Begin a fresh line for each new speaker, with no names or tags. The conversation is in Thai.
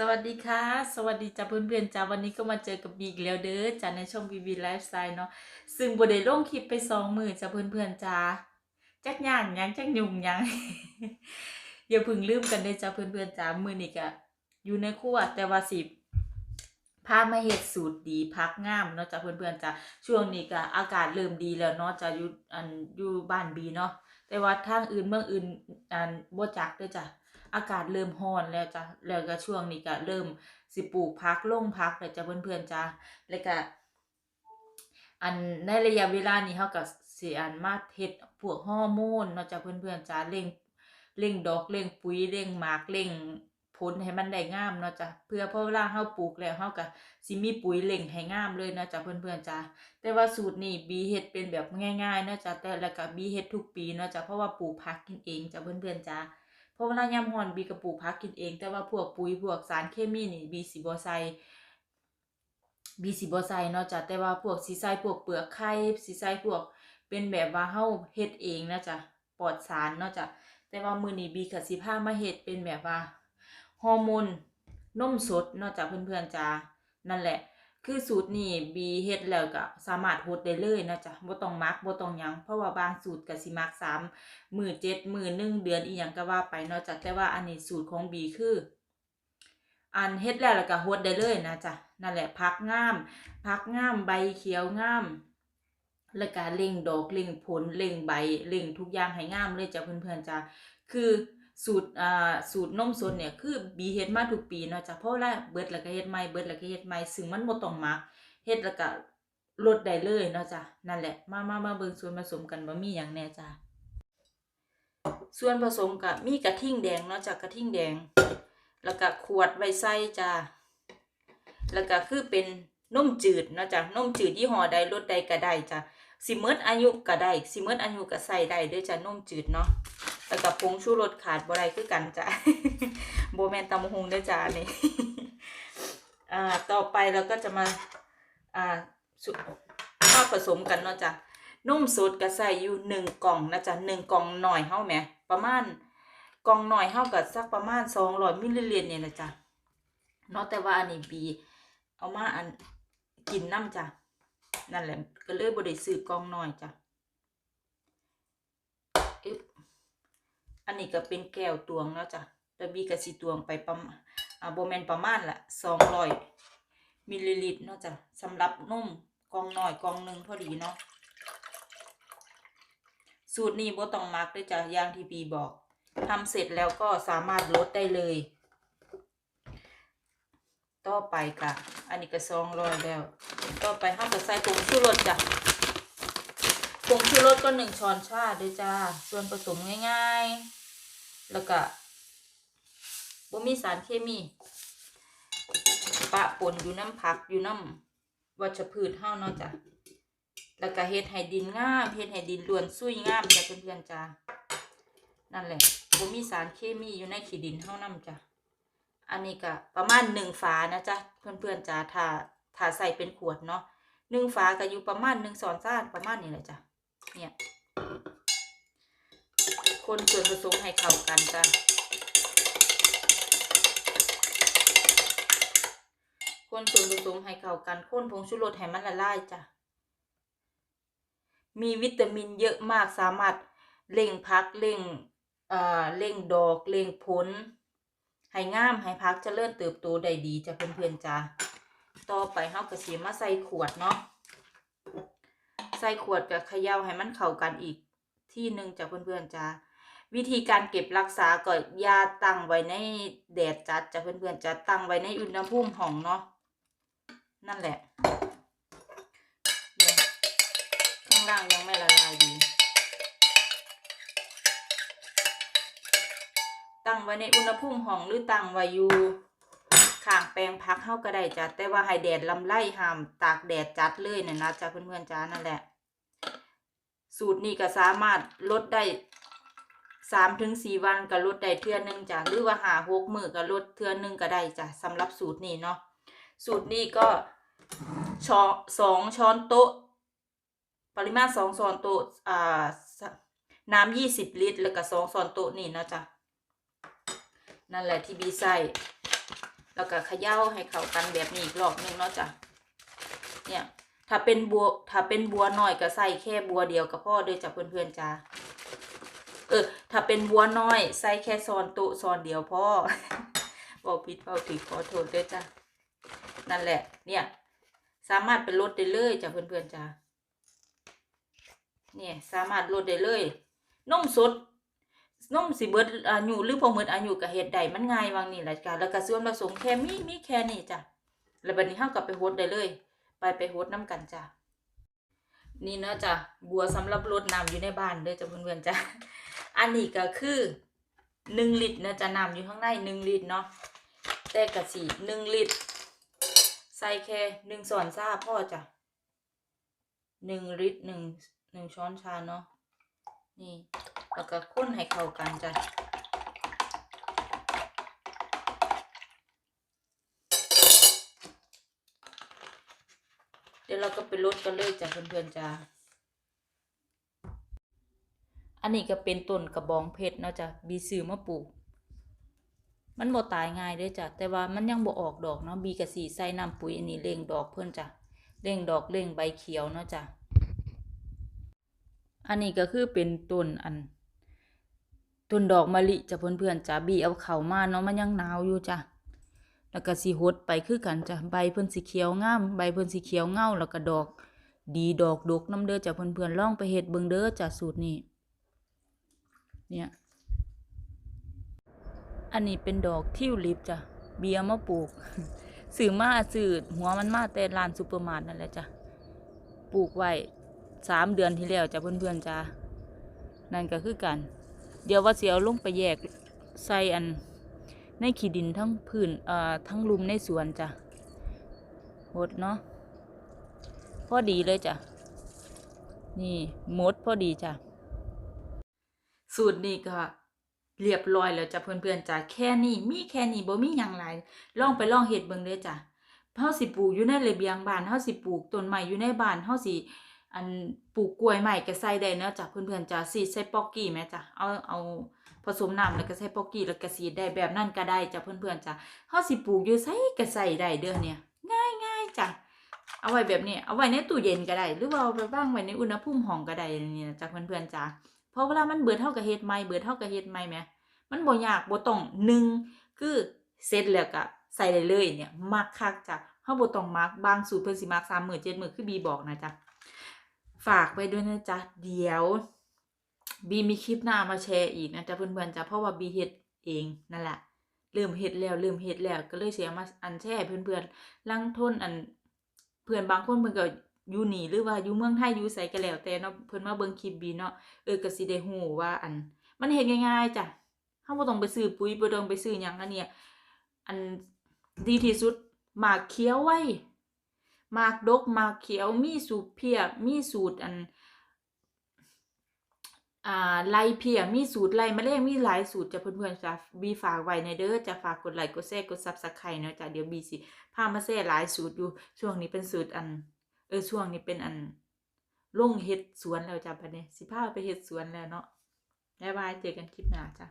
สวัสดีค่ะ สวัสดีจ้าเพื่อนๆจ้าวันนี้ก็มาเจอกับบีอีกแล้วเด้อจ้าในช่องบีบีไลฟ์สไตล์เนาะซึ่งบ่ได้ลงคลิปไปสองมือจ้าเพื่อนๆจ้าจักย่างยังจักยุ่งยังอย่าพึ่งลืมกันเด้จ้าเพื่อนๆจ้ามือนี้ก็อยู่ในครัวแต่ว่าสิพามาเฮ็ดสูตรดีพักงามเนาะจ้าเพื่อนๆจ้าช่วงนี้ก็อากาศเริ่มดีแล้วเนาะจ้าอยู่อันอยู่บ้านบีเนาะแต่ว่าทางอื่นเมืองอื่นอันบ่จักเด้อจ้า อากาศเริ่มร้อนแล้วจ้ะแล้วก็ช่วงนี้ก็เริ่มสิปลูกพักลงพักแล้วจ้ะเพื่อนๆจ้ะแล้วก็อันในระยะเวลานี้เฮาก็สิอันมาเฮ็ดพวกฮอร์โมนเนาะจ้ะเพื่อนๆจ้ะเร่งเร่งดอกเร่งปุ๋ยเร่งหมากเร่งผลให้มันได้งามเนาะจ้ะเพื่อพอเวลาเฮาปลูกแล้วเฮาก็สิมีปุ๋ยเร่งให้งามเลยเนาะจ้ะเพื่อนๆจ้ะแต่ว่าสูตรนี้บีเฮ็ดเป็นแบบง่ายๆเนาะจ้ะแต่แล้วก็บีเฮ็ดทุกปีเนาะจ้ะเพราะว่าปลูกผักกินเองจ้ะเพื่อนๆจ้ะ เพราะเวลายามฮ้อนบีก็ปลูกผักกินเอง แต่ว่าพวกปุ๋ยพวกสารเคมีนี่บีสิบ่ใส่บีสิบ่ใส่เนาะจ้ะแต่ว่าพวกสิใส่พวกเปลือกไข่สิใส่พวกเป็นแบบว่าเฮาเฮ็ดเองนะจ้ะปลอดสารเนาะจ้ะแต่ว่ามือนี้บีก็สิพามาเฮ็ดเป็นแบบว่าฮอร์โมนนมสดเนาะจ้ะเพื่อนๆจ้ะนั่นแหละ คือสูตรนี้บีเฮ็ดแล้วก็สามารถโฮดได้เลยนะจ๊ะบ่ต้องมักบ่ต้องยัง เพราะว่าบางสูตรก็สิมักสามมื้อเจ็ดมื้อหนึ่งเดือนอีหยังก็ว่าไปเนาะจ้ะแต่ว่าอันนี้สูตรของบีคือ อันเฮ็ดแล้วแล้วก็โฮดได้เลยนะจ๊ะนั่นแหละผักงามผักงามใบเขียวงามแล้วก็เล่งดอกเล่งผลเล่งใบเล่งทุกอย่างให้งามเลยจ้ะเพื่อนๆจ้ะคือ สูตรอ่าสูตรนมสดเนี่ยคือบีเฮ็ดมาทุกปีเนาะจ้ะเพราะว่าเบิดแล้วก็เฮ็ดใหม่เบิดแล้วก็เฮ็ดใหม่ซึ่งมันบ่ต้องมักเฮ็ดแล้วก็ลดได้เลยเนาะจ้ะนั่นแหละมามามาเบิ่งส่วนผสมกันว่ามีหยังแน่จ้ะส่วนผสมก็มีกระทิ่งแดงเนาะจ้ะกระทิ่งแดง แล้วก็ขวดไว้ใส่จ้ะแล้วก็คือเป็นนมจืดเนาะจ้ะนมจืดยี่ห้อใดรสใดก็ได้จ้ะสิเมิดอายุก็ได้สิเมิดอายุก็ใส่ได้เด้อจ้ะนมจืดเนาะ แล้วก็ผงชูรสขาดบ่ได้คือกันจ้ะบ่แมนตำบักหุงด้อจ้ะอันนี่อ่าต่อไปเราก็จะมาอ่าสุมาผสมกันเนาะจ้ะนมสดก็ใส่อยู่หนึ่งกล่องนะจ๊ะหนึ่งกล่องหน่อยเฮาแหมประมาณกล่องหน่อยเฮากับสักประมาณสองร้อยมิลลิลิตรเนี่ยนะจ๊ะเนาะแต่ว่าอันนี้บีเอามาอันกินน้ำจ้ะนั่นแหละก็เลยบ่ได้ซื้อกล่องหน่อยจ้ะอึ๊บ อันนี้ก็เป็นแก้วตวงเนาะจ้ะแต่บีก็สิตวงไปประมาณอ่าบ่แมนประมาณละสองร้อยมิลลิลิตรเนาะจ้ะสำหรับนุ่มกองหน่อยกองหนึ่งพอดีเนาะสูตรนี้โบต้องมักด้วยจ้ะอย่างที่บีบอกทำเสร็จแล้วก็สามารถลดได้เลย ต่อไปค่ะอันนี้ก็ซองรอยแล้ว ต่อไปห้าก็ใส่ผงชูรสจ้ะผงชูรสก็หนึ่งช้อนชาด้วยจ้า ส่วนผสมง่าย ๆ แล้วก็บ่มีสารเคมี ปะปนอยู่น้ำผักอยู่น้ำวัชพืชเฮาเนาะจ้ะแล้วก็เฮ็ดให้ดินงามเฮ็ดให้ดินล้วนซุยงามจ้ะเพื่อนๆจ้ะนั่นแหละบ่มีสารเคมีอยู่ในขี้ดินเฮานำจ้ะอันนี้ก็ประมาณหนึ่งฝานะจ๊ะเพื่อนๆจ้ะถ้าถ้าใส่เป็นขวดเนาะหนึ่งฝาก็อยู่ประมาณหนึ่งช้อนซ่านประมาณนี้แหละจ้ะเนี่ย คนส่วนผสมให้เข้ากันจ้ะคนส่วนผสมให้เข้ากันข้นผงชูรสให้มันละลายจ้ะ มีวิตามินเยอะมากสามารถเร่งพักเร่งเอ่อเร่งดอกเร่งผลให้งามให้พักจะเจริญเติบโตได้ดีจ้ะเพื่อนๆจ้ะต่อไปเฮาก็สิมาใส่ขวดเนาะใส่ขวดกับขย่าให้มันเข้ากันอีกที่หนึ่งจ้ะเพื่อนๆจ้ะ วิธีการเก็บรักษาก็อย่าตั้งไว้ในแดดจัดจะเพื่อนๆจะตั้งไว้ในอุณหภูมิห้องเนาะนั่นแหละข้างล่างยังไม่ละลายดี ตั้งไว้ในอุณหภูมิห้องหรือตั้งไว้อยู่ข้างแปลงพักเฮาก็ได้จ้ะแต่ว่าให้แดดลำไรห้ามตากแดดจัดเลยเนี่ยนะจ้ะเพื่อนๆจ้านั่นแหละ สูตรนี้ก็สามารถลดได้ สามถึงสี่วันก็ลดได้เทื่อหนึ่งจ้ะหรือว่าหาหกมือก็ลดเทื่อหนึ่งก็ได้จ้ะสำหรับสูตรนี้เนาะสูตรนี้ก็ช้อนสองช้อนโต๊ะ ปริมาณสองช้อนโต๊ะอ่าน้ำยี่สิบลิตร แล้วก็สองช้อนโต๊ะนี่เนาะจ๊ะนั่นแหละที่บีใส่แล้วก็เขย่าให้เข้ากันแบบนี้อีกรอบหนึงเนาะจ้ะเนี่ยถ้าเป็นบัวถ้าเป็นบัวหน้อยก็ใส่แค่บัวเดียวก็พอเด้อจ้ะเพื่อนๆจ้า เออ ถ้าเป็นบัวน้อย ใส่แค่ซอนโตซอนเดียวพ่อบอกผิดบอกถูกขอโทษด้วยจ้ะนั่นแหละ เนี่ย สามารถเป็นลดได้เลยจ้ะเพื่อนๆจ้าเนี่ยสามารถลดได้เลยนมสดนมสิเบิดอายุหรือพอหมดอายุก็เฮ็ดได้มันง่ายวางนี่แหละจ้ะแล้วก็ส่วนผสมแค่มีมีแค่นี้จ้ะแล้วบัดนี้เฮาก็ไปโฮดได้เลย ไปไปโฮดน้ำกันจ้ะนี่เนาะจ้ะบัวสำหรับรดน้ำอยู่ในบ้านเด้อจ้ะเพื่อนๆจ้ะ อันนี้ก็คือหนึ่งลิตรนะจะนำอยู่ข้างในหนึ่งลิตรเนาะแต่กะสิหนึ่งลิตร ใส่แค่หนึ่งส่วนซาพ่อจ้ะหนึ่งลิตรหนึ่งหนึ่งช้อนชาเนาะนี่แล้วก็ค้นให้เข้ากันจ้ะเดี๋ยวเราก็ไปลดกันเลยจ้ะเพื่อนๆจ้า นนี้ก็เป็นต้นกระบองเพชรเนาะจ้ะบีซื้อมาปลูก มันบ่ตายง่ายด้อจ้ะแต่ว่ามันยังบ่ออกดอกเนาะบีกะสีใส่น้ำปุ๋ยอันนี้เร่งดอกเพิ่นจ้ะเร่งดอกเร่งใบเขียวเนาะจ้ะอันนี้ก็คือเป็นต้นอันต้นดอกมะลิจ้ะเพื่อนๆจ้ะบีเอาเข้ามาเนาะมันยังหนาวอยู่จ้ะแล้วก็สิหดไปคือกันจ้ะใบเพิ่นสิเขียวงามใบเพิ่นสิเขียวเงาแล้วก็ดอก ดีดอกดกน้ำเด้อจ้ะเพื่อนๆลองไปเฮ็ดเบิ่งเด้อจ้ะสูตรนี้ เนี่ย อันนี้เป็นดอกทิวลิปจ้ะ เบียร์มาปลูกซื้อมาซื้อหัวมันมาแต่ร้านซูเปอร์มาร์ทนั่นแหละจ้ะ ปลูกไว้สามเดือนที่แล้วจ้ะเพื่อนๆจ้ะ นั่นก็คือกัน เดี๋ยวว่าเสียวลงไปแยกใส่อันในขี้ดินทั้งพื้นเอ่อทั้งลุมในสวนจ้ะหดเนาะ พอดีเลยจ้ะ นี่หมดพอดีจ้ะ สูตรนี้ก็เรียบร้อยแล้วจ้ะเพื่อนๆจ้ะแค่นี้มีแค่นี้บ่มีหยังหลายลองไปลองเฮ็ดเบิ่งเด้อจ้ะเฮาสิปลูกอยู่ในระเบียงบ้านเฮาสิปลูกต้นไม้อยู่ในบ้านเฮาสิอันปลูกกล้วยใหม่ก็ใส่ได้เนาะจ้ะเพื่อนๆจ้ะสีใส่ปอกกี้แม่จ้ะเอาเอาผสมน้ำแล้วก็ใส่ปอกกี้แล้วก็สีได้แบบนั้นก็ได้จ้ะเพื่อนๆจ้ะเฮาสิปลูกอยู่ไสก็ใส่ได้เด้อเนี่ยง่ายๆจ้ะเอาไว้แบบนี้เอาไว้ในตู้เย็นก็ได้ หรือว่าเอาไปวางไว้ในอุณหภูมิห้องก็ได้นี่นะจ้ะเพื่อนๆจ้ะ ราะเวลามันเบิดเฮาก็เฮ็ดใหม่เบิดเฮาก็เฮ็ดใหม่แหมมันบ่ยากบ่ต้องหนึ่งคือเสร็จแล้วก็ใส่ได้เลยเนี่ยมักคักจ้ะเฮาบ่ต้องมักบางสูตรเพิ่นสิมัก3มื้อ7มื้อคือบีบอกนะจ๊ะฝากไว้ด้วยนะจ๊ะเดี๋ยวบีมีคลิปหน้ามาแชร์อีกนะจ๊ะเพื่อนๆจ้ะเพราะว่าบีเฮ็ดเองนั่นแหละเริ่มเฮ็ดแล้วเริ่มเฮ็ดแล้วก็เลยเสิเอามาอันแชร์เพื่อนๆลังทนอันเพื่อนบางคนเพิ่นก็ อยู่นี่หรือว่าอยู่เมืองไทยอยู่ไสก็แล้วแต่เนาะเพิ่นมาเบิ่งคลิปบีเนาะเออก็สิได้ฮู้ว่าอัน มันเฮ็ดง่ายๆจ้ะเฮาบ่ต้องไปซื้อปุ๋ยบ่ต้องไปซื้อหยังอันเนี้ยอันดีที่สุดหมากเขียวไว้หมากดกหมากเขียวมีสูตรเพียมีสูตรอันอ่าไล่เพียมีสูตรไล่แมลงมีหลายสูตรจะเพื่อนๆจะบีฝากไว้ในเด้อจะฝากกดไลค์กดแชร์กด Subscribe เนาะจ้ะเดี๋ยวบีสิพามาแชร์หลายสูตรอยู่ช่วงนี้เป็นสูตรอัน เออช่วงนี้เป็นอันลงเห็ดสวนแล้วจ้ะบัดนี้สิพาไปเห็ดสวนแล้วเนาะบ๊ายบายเจอกันคลิปหน้าจ้ะ